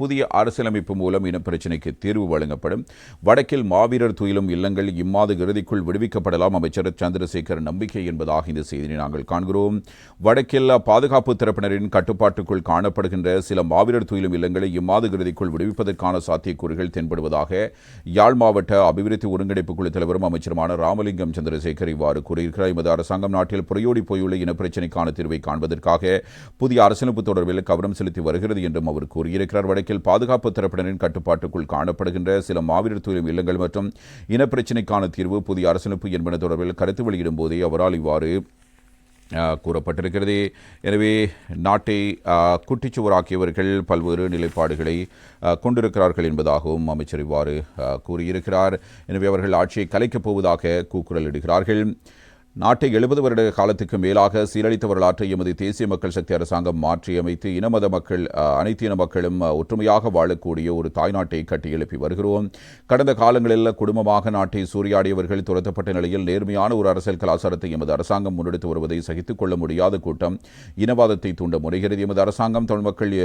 புதிய அரசியலமைப்பு மூலம் இனப்பிரச்சினைக்கு தீர்வு வழங்கப்படும். வடக்கில் மாவீரர் துயிலும் இல்லங்கள் இம்மாத இறுதிக்குள் விடுவிக்கப்படலாம். அமைச்சர் சந்திரசேகர் நம்பிக்கை என்பதாக இந்த செய்தியை நாங்கள் காண்கிறோம். வடக்கில் பாதுகாப்பு தரப்பினரின் கட்டுப்பாட்டுக்குள் காணப்படுகின்ற சில மாவீரர் துயிலும் இல்லங்களை இம்மாத இறுதிக்குள் விடுவிப்பதற்கான சாத்தியக்கூறுகள் தென்படுவதாக யாழ் மாவட்ட அபிவிருத்தி ஒருங்கிணைப்பு குழு தலைவரும் அமைச்சருமான ராமலிங்கம் சந்திரசேகர் இவ்வாறு கூறியிருக்கிறார். எமது அரசாங்கம் நாட்டில் புறையோடி போயுள்ள இனப்பிரச்சினைக்கான தீர்வை காண்பதற்காக புதிய அரசியலமைப்பு தொடர்பில் கவனம் செலுத்தி வருகிறது என்றும் அவர் கூறியிருக்கிறார். வடக்கில் பாதுகாப்பு தரப்பினரின் கட்டுப்பாட்டுக்குள் காணப்படுகின்ற சில மாவீரர் துயிலும் இல்லங்கள் மற்றும் இனப்பிரச்சினைக்கான தீர்வு புதிய அரசியலமைப்பு என்பன தொடர்பில் கருத்து வெளியிடும் போதே அவரால் இவ்வாறு கூறப்பட்டிருக்கிறது. எனவே நாட்டை குட்டிச்சுவராக்கியவர்கள் பல்வேறு நிலைப்பாடுகளை கொண்டிருக்கிறார்கள் என்பதாகவும் அமைச்சர் இவ்வாறு கூறியிருக்கிறார். எனவே அவர்கள் ஆட்சியை கலைக்கப் போவதாக கூக்குரலிடுகிறார்கள். நாட்டை எழுபது வருட காலத்துக்கு மேலாக சீரழித்த வரலாற்றை எமது தேசிய மக்கள் சக்தி அரசாங்கம் மாற்றியமைத்து இனமத மக்கள் அனைத்து இன மக்களும் ஒற்றுமையாக வாழக்கூடிய ஒரு தாய்நாட்டை கட்டியெழுப்பி வருகிறோம். கடந்த காலங்களில் குடும்பமாக நாட்டை சூறையாடியவர்கள் துரத்தப்பட்ட நிலையில் நேர்மையான ஒரு அரசியல் கலாச்சாரத்தை எமது அரசாங்கம் முன்னெடுத்து வருவதை சகித்துக் கொள்ள முடியாத கூட்டம் இனவாதத்தை தூண்ட முனைகிறது. எமது அரசாங்கம் தமிழ் மக்கள்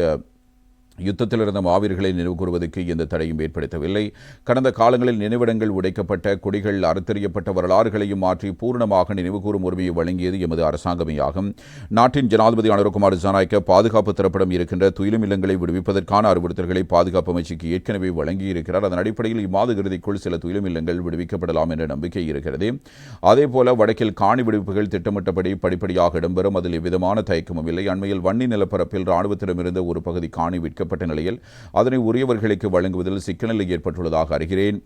யுத்தத்தில் இருந்த மாவீரர்களை நினைவு கூறுவதற்கு எந்த தடையும் ஏற்படுத்தவில்லை. கடந்த காலங்களில் நினைவிடங்கள் உடைக்கப்பட்ட கொடிகள் அறுத்தறியப்பட்ட வரலாறுகளையும் மாற்றி பூர்ணமாக நினைவுகூரும் உரிமையை வழங்கியது எமது அரசாங்கமே ஆகும் நாட்டின் ஜனாதிபதி அனுரகுமார் ஜனநாயக்க பாதுகாப்பு தரப்படம் இருக்கின்ற துயிலும் இல்லங்களை விடுவிப்பதற்கான அறிவுறுத்தல்களை பாதுகாப்பு அமைச்சுக்கு ஏற்கனவே வழங்கியிருக்கிறார். அதன் அடிப்படையில் இம்மாத இறுதிக்குள் சில துயிலும் இல்லங்கள் விடுவிக்கப்படலாம் என்ற நம்பிக்கை இருக்கிறது. அதேபோல வடக்கில் காணி விடுவிப்புகள் திட்டமிட்டபடி படிப்படியாக இடம்பெறும். அதில் எவ்விதமான தயக்கமும் இல்லை. அண்மையில் வன்னி நிலப்பரப்பில் இராணுவத்திடமிருந்த ஒரு பகுதி காணி அறிவிக்கப்பட்ட நிலையில் அதனை உரியவர்களுக்கு வழங்குவதில் சிக்கநிலை ஏற்பட்டுள்ளதாக அறிகிறேன்.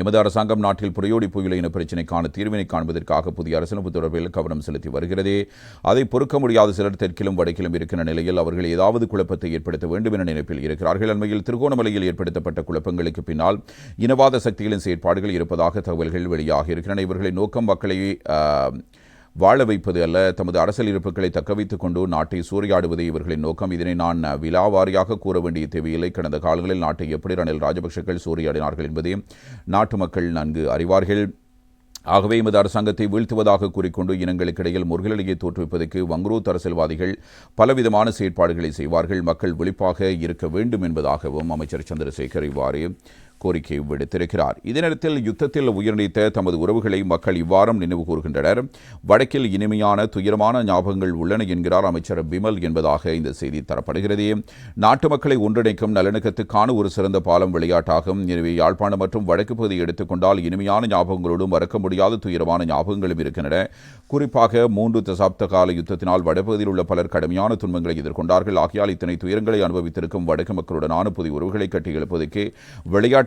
எமது அரசாங்கம் நாட்டில் புரையோடி புயல இன பிரச்சினைக்கான தீர்வினை காண்பதற்காக புதிய அரசியலமைப்பு தொடர்பில் கவனம் செலுத்தி வருகிறது. அதை பொறுக்க முடியாத சிலர் தெற்கிலும் வடக்கிலும் இருக்கிற நிலையில் அவர்கள் ஏதாவது குழப்பத்தை ஏற்படுத்த வேண்டும் என நினைப்பில் இருக்கிறார்கள். அண்மையில் திருகோணமலையில் ஏற்படுத்தப்பட்ட குழப்பங்களுக்கு பின்னால் இனவாத சக்திகளின் செயற்பாடுகள் இருப்பதாக தகவல்கள் வெளியாகி இருக்கின்றன இவர்களின் நோக்கம் மக்களை வாழ வைப்பது அல்ல தமது அரசியல் இருப்புகளை தக்கவைத்துக் கொண்டு நாட்டை சூறையாடுவதே இவர்களின் நோக்கம். இதனை நான் விலாவாரியாக கூற வேண்டிய தேவையில்லை. கடந்த காலங்களில் நாட்டை எப்படி ரணில் ராஜபக்சேக்கள் சூறையாடினார்கள் என்பதை நாட்டு மக்கள் நன்கு அறிவார்கள். ஆகவே எமது அரசாங்கத்தை வீழ்த்துவதாக கூறிக்கொண்டு இனங்களுக்கிடையில் முருகலையை தோற்றுவிப்பதற்கு வங்குரோத் அரசியல்வாதிகள் பலவிதமான செயற்பாடுகளை செய்வார்கள். மக்கள் விழிப்பாக இருக்க வேண்டும் என்பதாகவும் அமைச்சர் சந்திரசேகர் இவ்வாறு கோரிக்கை விடுத்திருக்கிறார். இதே நேரத்தில் யுத்தத்தில் உயிர்நீத்த தமது உறவுகளை மக்கள் இவ்வாறும் நினைவு கூறுகின்றனர். வடக்கில் இனிமையான துயரமான ஞாபகங்கள் உள்ளன என்கிறார் அமைச்சர் விமல் என்பதாக இந்த செய்தி தரப்படுகிறது. நாட்டு மக்களை ஒன்றிணைக்கும் நல்லிணக்கத்துக்கான ஒரு சிறந்த பாலம் விளையாட்டாகும். எனவே யாழ்ப்பாணம் மற்றும் வடக்கு பகுதியை எடுத்துக்கொண்டால் இனிமையான ஞாபகங்களோடும் மறக்க முடியாத துயரமான ஞாபகங்களும் இருக்கின்றன. குறிப்பாக மூன்று தசாப்த கால யுத்தத்தினால் வடபகுதியில் உள்ள பலர் கடுமையான துன்பங்களை எதிர்கொண்டார்கள். ஆகையால் இத்தனை துயரங்களை அனுபவித்திருக்கும் வடக்கு மக்களுடனான புதிய உறவுகளை கட்டி எழுப்பதற்கு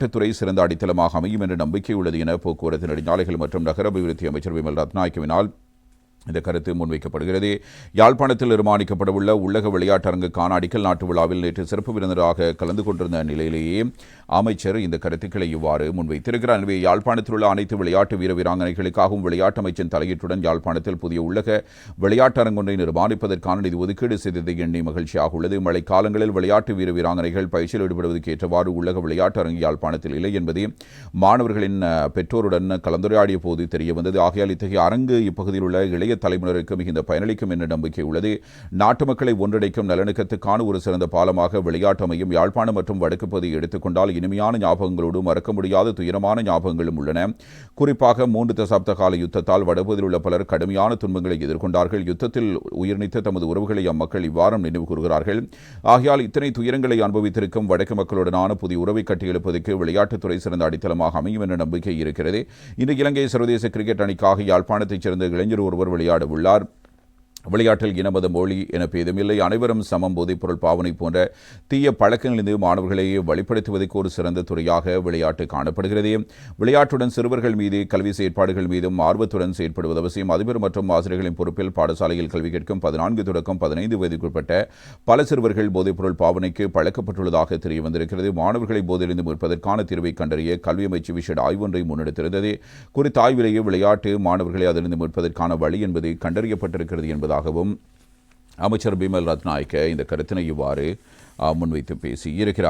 விளையாட்டுத்துறை சிறந்த அடித்தளமாக அமையும் என்ற நம்பிக்கை உள்ளது என போக்குவரத்து நெடுஞ்சாலைகள் மற்றும் நகர அபிவிருத்தி அமைச்சர் விமல் ரத்நாயக்கவினால் இந்த கருத்து முன்வைக்கப்படுகிறது. யாழ்ப்பாணத்தில் நிர்மாணிக்கப்படவுள்ள உள்ளக விளையாட்டரங்கு அடிக்கல் நாட்டு விழாவில் நேற்று சிறப்பு விருந்தராக கலந்து கொண்டிருந்த நிலையிலேயே அமைச்சர் இந்த கருத்துக்களை இவ்வாறு முன்வைத்திருக்கிறார். எனவே யாழ்ப்பாணத்தில் உள்ள அனைத்து விளையாட்டு வீர வீராங்கனைகளுக்காகவும் விளையாட்டு அமைச்சின் தலையீட்டுடன் யாழ்ப்பாணத்தில் புதிய உள்ளக விளையாட்டரங்கொன்றை நிர்மாணிப்பதற்கான நிதி ஒதுக்கீடு செய்ததை எண்ணி மகிழ்ச்சியாக உள்ளது மழைக்காலங்களில் விளையாட்டு வீர வீராங்கனைகள் பயிற்சியில் ஈடுபடுவதற்கு ஏற்றவாறு உள்ளக விளையாட்டு அரங்கு யாழ்ப்பாணத்தில் இல்லை என்பதையும் மாணவர்களின் பெற்றோருடன் கலந்துரையாடிய போது தெரிய வந்தது. ஆகையால் இத்தகைய அரங்கு இப்பகுதியில் உள்ள இளைய தலைமுறைக்கு மிகுந்த பயனளிக்கும் என்ற நம்பிக்கை உள்ளது. நாட்டு மக்களை ஒன்றிணைக்கும் நலனுக்கத்துக்கான ஒரு சிறந்த பாலமாக விளையாட்டு அமையும் யாழ்ப்பாணம் மற்றும் வடக்கு பகுதியை எடுத்துக்கொண்டால் இனிமையான ஞாபகங்களோடு மறக்க முடியாத துயரமான ஞாபகங்களும் உள்ளன. குறிப்பாக மூன்று தசாப்த கால யுத்தத்தால் வடபகுதியில் உள்ள பலர் கடுமையான துன்பங்களை எதிர்கொண்டார்கள். யுத்தத்தில் உயிர்நீத்த தமது உறவுகளை அம்மக்கள் இவ்வாறும் நினைவு கூறுகிறார்கள். ஆகையால் இத்தனை துயரங்களை அனுபவித்திருக்கும் வடக்கு மக்களுடனான புதிய உறவை கட்டியெழுப்பதற்கு விளையாட்டுத்துறை சிறந்த அடித்தளமாக அமையும் என்ற நம்பிக்கை இருக்கிறது. இன்று இலங்கை சர்வதேச கிரிக்கெட் அணிக்காக யாழ்ப்பாணத்தைச் சேர்ந்த இளைஞர் ஒருவர் விளையாட உள்ளார் விளையாட்டில் இனமத மொழி என பேதமில்லை அனைவரும் சமம். போதைப்பொருள் பாவனை போன்ற தீய பழக்கங்களிலிருந்து மாணவர்களை வழிப்படுத்துவதற்கு ஒரு சிறந்த துறையாக விளையாட்டு காணப்படுகிறது. விளையாட்டுடன் சிறுவர்கள் மீது கல்வி செயற்பாடுகள் மீதும் ஆர்வத்துடன் செயற்படுவது அவசியம். அதிபர் மற்றும் ஆசிரியர்களின் பொறுப்பில் பாடசாலையில் கல்வி கேட்கும் பதினான்கு தொடக்கம் பதினைந்து வயதுக்குட்பட்ட பல சிறுவர்கள் போதைப்பொருள் பாவனைக்கு பழக்கப்பட்டுள்ளதாக தெரிய வந்திருக்கிறது மாணவர்களை போதிலிருந்து மீட்பதற்கான தீர்வை கண்டறிய கல்வி அமைச்சு விஷய ஆய்வொன்றை முன்னெடுத்திருந்தது. குறித்த ஆய்விலேயே விளையாட்டு மாணவர்களை அதிலிருந்து மீட்பதற்கான வழி என்பது கண்டறியப்பட்டிருக்கிறது என்பது என்பதாகவும் அமைச்சர் பிமல் ரத்நாயக்க இந்த கருத்தினை இவ்வாறு அஹ், முன்வைத்து பேசியிருக்கிறார்.